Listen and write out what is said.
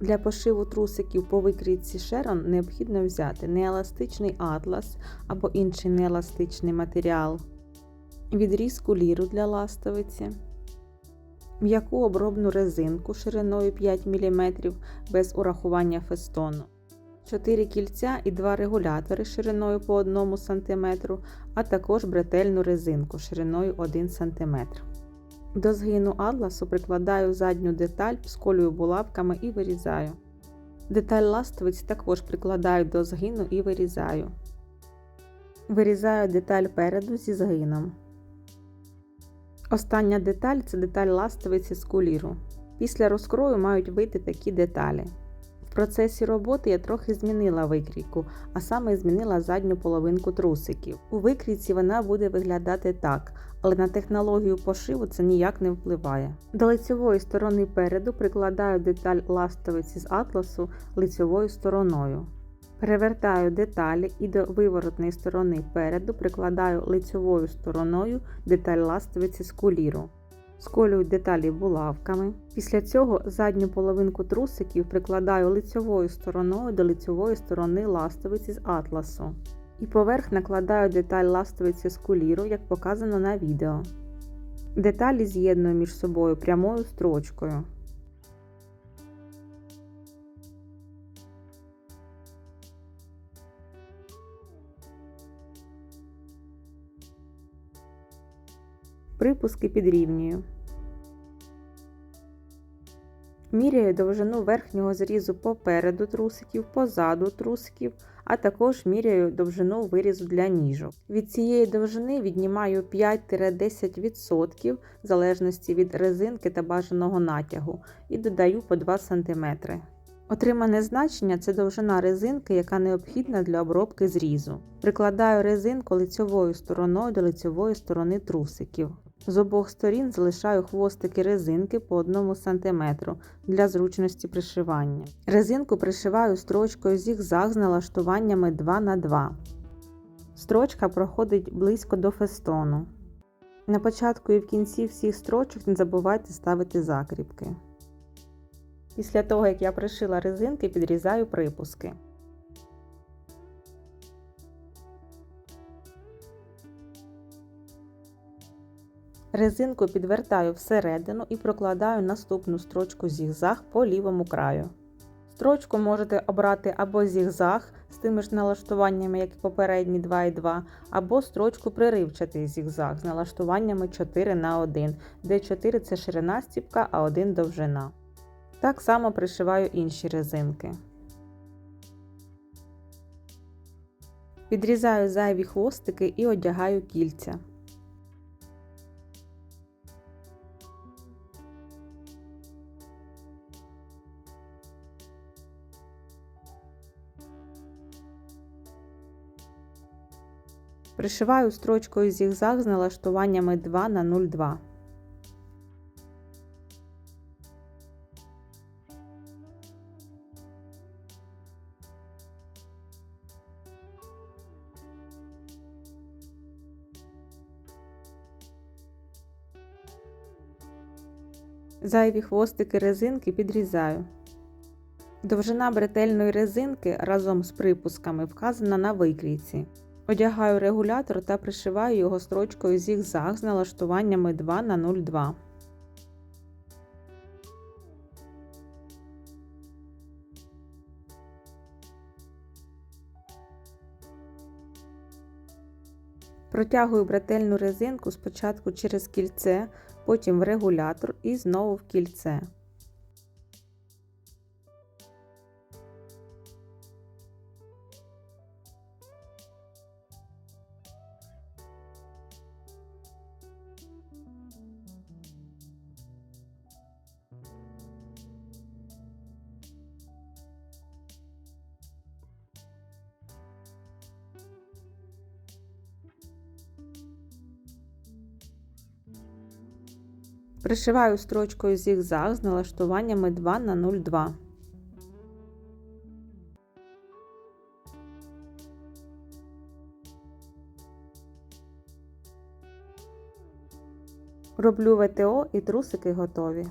Для пошиву трусиків по викрійці Шерон необхідно взяти нееластичний атлас або інший нееластичний матеріал, відрізку ліру для ластовиці, м'яку обробну резинку шириною 5 мм без урахування фестону, 4 кільця і 2 регулятори шириною по 1 см, а також бретельну резинку шириною 1 см. До згину атласу прикладаю задню деталь, сколюю булавками і вирізаю. Деталь ластовиць також прикладаю до згину і вирізаю. Вирізаю деталь переду зі згином. Остання деталь це деталь ластовиці з куліру. Після розкрою мають вийти такі деталі. Процесі роботи я трохи змінила викрійку, а саме змінила задню половинку трусиків. У викрійці вона буде виглядати так, але на технологію пошиву це ніяк не впливає. До лицьової сторони переду прикладаю деталь ластовиці з атласу лицьовою стороною. Перевертаю деталі і до виворотної сторони переду прикладаю лицьовою стороною деталь ластовиці з куліру. Сколюю деталі булавками. Після цього задню половинку трусиків прикладаю лицьовою стороною до лицьової сторони ластовиці з атласу. І поверх накладаю деталь ластовиці з куліру, як показано на відео. Деталі з'єдную між собою прямою строчкою. Припуски підрівнюю. Міряю довжину верхнього зрізу попереду трусиків, позаду трусиків, а також міряю довжину вирізу для ніжок. Від цієї довжини віднімаю 5-10% в залежності від резинки та бажаного натягу і додаю по 2 см. Отримане значення це довжина резинки, яка необхідна для обробки зрізу. Прикладаю резинку лицьовою стороною до лицьової сторони трусиків. З обох сторін залишаю хвостики резинки по 1 см для зручності пришивання. Резинку пришиваю строчкою зігзаг з налаштуваннями 2х2. Строчка проходить близько до фестону. На початку і в кінці всіх строчок не забувайте ставити закріпки. Після того, як я пришила резинки, підрізаю припуски. Резинку підвертаю всередину і прокладаю наступну строчку зігзаг по лівому краю. Строчку можете обрати або зігзаг з тими ж налаштуваннями, як і попередні 2,2, або строчку приривчатий зігзаг з налаштуваннями 4 на 1, де 4 це ширина стіпка, а 1 довжина. Так само пришиваю інші резинки. Відрізаю зайві хвостики і одягаю кільця. Пришиваю строчкою зігзаг з налаштуваннями 2 на 0,2. Зайві хвостики резинки підрізаю. Довжина бретельної резинки разом з припусками вказана на викрійці. Одягаю регулятор та пришиваю його строчкою зігзаг з налаштуваннями 2 на 0,2. Протягую бретельну резинку спочатку через кільце, потім в регулятор і знову в кільце. Пришиваю строчкою зігзаг з налаштуваннями 2 на 0,2. Роблю ВТО і трусики готові.